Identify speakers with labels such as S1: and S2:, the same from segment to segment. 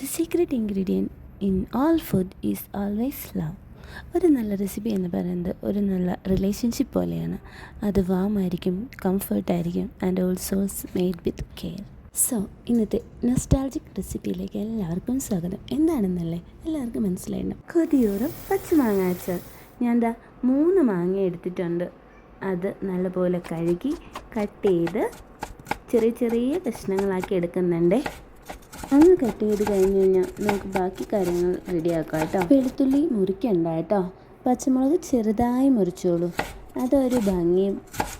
S1: The secret ingredient in all food is always love ഒരു നല്ല recipe എന്ന് പറയുന്നത് ഒരു നല്ല റിലേഷൻഷിപ്പ് പോലെയാണ്. അത് വാമായിരിക്കും കംഫർട്ടായിരിക്കും and also made with care so ഇന്നത്തെ നൊസ്റ്റാൾജിക് റെസിപ്പിയിലേക്ക് എല്ലാവർക്കും സ്വാഗതം. എന്താണെന്നല്ലേ എല്ലാവർക്കും മനസ്സിലായിട്ടുണ്ട്. കൊതിയൂറും പച്ചമാങ്ങ അച്ചാർ. ഞാൻ എന്താ മൂന്ന് മാങ്ങ എടുത്തിട്ടുണ്ട്. അത് നല്ലപോലെ കഴുകി കട്ട് ചെയ്ത് ചെറിയ ചെറിയ കഷ്ണങ്ങളാക്കി എടുക്കുന്നുണ്ടേ. അങ്ങ് കട്ട് ചെയ്ത് കഴിഞ്ഞ് കഴിഞ്ഞാൽ നമുക്ക് ബാക്കി കാര്യങ്ങൾ റെഡിയാക്കാം കേട്ടോ. വെളുത്തുള്ളി മുറിക്കണ്ട കേട്ടോ. പച്ചമുളക് ചെറുതായി മുറിച്ചോളൂ. അതൊരു ഭംഗിയും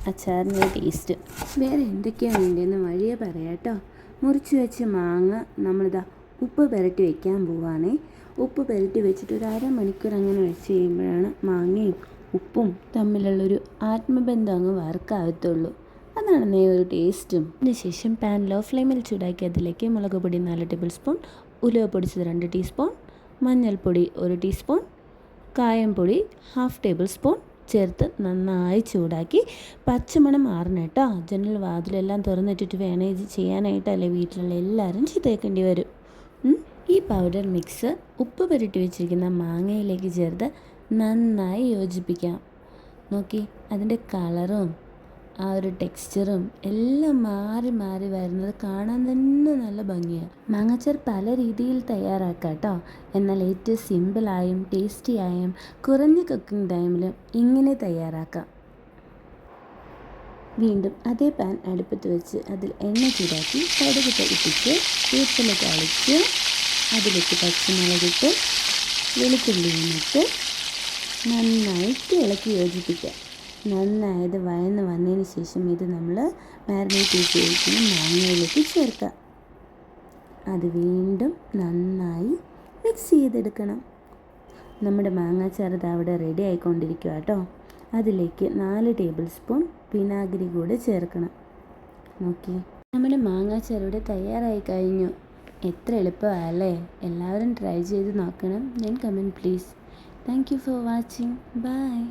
S1: അച്ചാറിന്റെ ടേസ്റ്റ് വേറെ എന്തൊക്കെയാണ് വേണ്ടിയെന്ന് വഴിയെ പറയാം കേട്ടോ. മുറിച്ച് വെച്ച് മാങ്ങ നമ്മളിതാ ഉപ്പ് പെരട്ടി വെക്കാൻ പോവാണേ. ഉപ്പ് പെരട്ടി വെച്ചിട്ട് ഒരു അരമണിക്കൂർ അങ്ങനെ വെച്ച് കഴിയുമ്പോഴാണ് മാങ്ങയും ഉപ്പും തമ്മിലുള്ളൊരു ആത്മബന്ധം അങ്ങ് വർക്കാകത്തുള്ളൂ അതാണ് നേ ഒരു ടേസ്റ്റും. അതിനുശേഷം പാൻ ലോ ഫ്ലെയിമിൽ ചൂടാക്കി അതിലേക്ക് മുളക് പൊടി നാല് ടേബിൾ സ്പൂൺ ഉലുവ പൊടിച്ചത് രണ്ട് ടീസ്പൂൺ മഞ്ഞൾപ്പൊടി ഒരു ടീസ്പൂൺ കായം പൊടി ഹാഫ് ടേബിൾ സ്പൂൺ ചേർത്ത് നന്നായി ചൂടാക്കി പച്ചമണം മാറണം കേട്ടോ. ജനൽ വാതിലെല്ലാം തുറന്നിട്ടിട്ട് വേണം ഇത് ചെയ്യാനായിട്ടല്ലേ വീട്ടിലുള്ള എല്ലാവരും ചീത്തേക്കേണ്ടി വരും. ഈ പൗഡർ മിക്സ് ഉപ്പ് പുരട്ടി വെച്ചിരിക്കുന്ന മാങ്ങയിലേക്ക് ചേർത്ത് നന്നായി യോജിപ്പിക്കാം. നോക്കി അതിന്റെ കളറും ആ ഒരു ടെക്സ്ചറും എല്ലാം മാറി മാറി വരുന്നത് കാണാൻ തന്നെ നല്ല ഭംഗിയാണ് മാങ്ങച്ചർ പല രീതിയിൽ തയ്യാറാക്കാം കേട്ടോ എന്നാൽ ഏറ്റവും സിമ്പിളായും ടേസ്റ്റിയായും കുറഞ്ഞ കുക്കിംഗ് ടൈമിലും ഇങ്ങനെ തയ്യാറാക്കാം. വീണ്ടും അതേ പാൻ അടുപ്പത്ത് വെച്ച് അതിൽ എണ്ണ ചൂടാക്കി കടുക് ഇട്ടിച്ച് വീട്ടിൽ തളിച്ച് അതിലേക്ക് പച്ചമുളകിട്ട് വെളുത്തുള്ളിയിട്ട് നന്നായിട്ട് ഇളക്കി യോജിപ്പിക്കുക നന്നായത് വയന്ന് വന്നതിന് ശേഷം ഇത് നമ്മൾ മാരിനേറ്റ് ചെയ്ത് മാങ്ങയിലേക്ക് ചേർക്കാം അത് വീണ്ടും നന്നായി മിക്സ് ചെയ്തെടുക്കണം. നമ്മുടെ മാങ്ങാച്ചാർ ഇത് അവിടെ റെഡി ആയിക്കൊണ്ടിരിക്കുക കേട്ടോ അതിലേക്ക് നാല് ടേബിൾ സ്പൂൺ വിനാഗിരി കൂടെ ചേർക്കണം. നോക്കി. നമ്മുടെ മാങ്ങാച്ചാർ തയ്യാറായി കഴിഞ്ഞു. എത്ര എളുപ്പമല്ലേ? എല്ലാവരും ട്രൈ ചെയ്ത് നോക്കണം. ഞാൻ comment please thank you for watching bye